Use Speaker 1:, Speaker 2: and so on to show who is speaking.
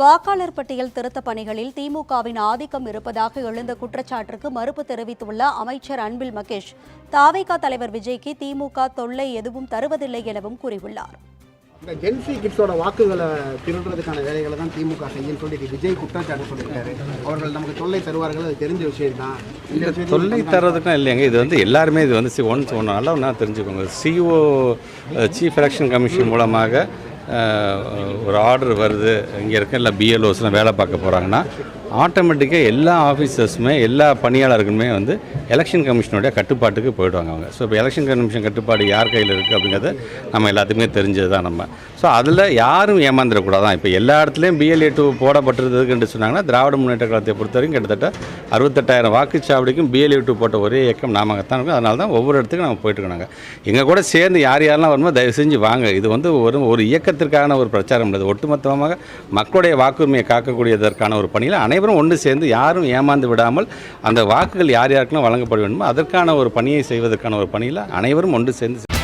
Speaker 1: வாக்காளர் பட்டியல் திருத்த பணிகளில் திமுகவின் ஆதிக்கம் இருப்பதாக எழுந்த குற்றச்சாட்டிற்கு மறுப்பு தெரிவித்துள்ள அமைச்சர் அன்பில் மகேஷ் தாவேகா தலைவர் விஜய்க்கு திமுக தொல்லை எதுவும் தருவதில்லை எனவும் கூறியுள்ளார்.
Speaker 2: இந்த ஜென்சி கிட்ஸோட வாக்குகளை திருடுறதுக்கான வேலைகளை தான் திமுக செய்யும் சொல்லி விஜய் குற்றச்சாட்டு சொல்லியிருக்காரு அவர்கள் நமக்கு தொல்லை தருவார்கள் அது தெரிஞ்ச விஷயம் தான்
Speaker 3: தொல்லை தர்றதுக்கும் இல்லைங்க. இது வந்து எல்லாருமே இது வந்து ஒன்ஸ் ஒன்று நல்லா ஒன்றா தெரிஞ்சுக்கோங்க. சிஓ சீஃப் எலெக்ஷன் கமிஷன் மூலமாக ஒரு ஆர்டர் வருது. இங்கே இருக்க இல்லை பிஎல்ஓஸ்லாம் வேலை பார்க்க போகிறாங்கன்னா ஆட்டோமேட்டிக்காக எல்லா ஆஃபீஸர்ஸுமே எல்லா பணியாளர்களுமே வந்து எலெக்ஷன் கமிஷனுடைய கட்டுப்பாட்டுக்கு போயிடுவாங்க அவங்க. ஸோ இப்போ எலெக்ஷன் கமிஷன் கட்டுப்பாடு யார் கையில் இருக்குது அப்படிங்கிறது நம்ம எல்லாத்துக்குமே தெரிஞ்சது தான் நம்ம. ஸோ அதில் யாரும் ஏமாந்துடக்கூடாதான். இப்போ எல்லா இடத்துலையும் பிஎல்ஏ டூ போடப்பட்டிருக்குன்னு சொன்னாங்கன்னா திராவிட முன்னேற்ற கழகத்தை பொறுத்த வரைக்கும் கிட்டத்தட்ட அறுபத்தெட்டாயிரம் வாக்குச்சாவடிக்கும் பிஎல்ஏ டூ போட்ட ஒரே இயக்கம் நாமத்தான் இருக்கும் அதனால தான் ஒவ்வொரு இடத்துக்கும் நம்ம போயிட்டுருக்காங்க எங்கள் கூட சேர்ந்து யார் யாரெல்லாம் வருமோ தயவு செஞ்சு வாங்க. இது வந்து ஒரு ஒரு இயக்கத்திற்கான ஒரு பிரச்சாரம். இல்லை ஒட்டுமொத்தமாக மக்களுடைய வாக்குரிமையை காக்கக்கூடியதற்கான ஒரு பணியில் அனைவரும் ஒன்று சேர்ந்து யாரும் ஏமாந்து விடாமல் அந்த வாக்குகள் யார் யாருக்கெல்லாம் வழங்கப்பட வேண்டுமோ அதற்கான ஒரு பணியை செய்வதற்கான ஒரு பணியில் அனைவரும் ஒன்று சேர்ந்து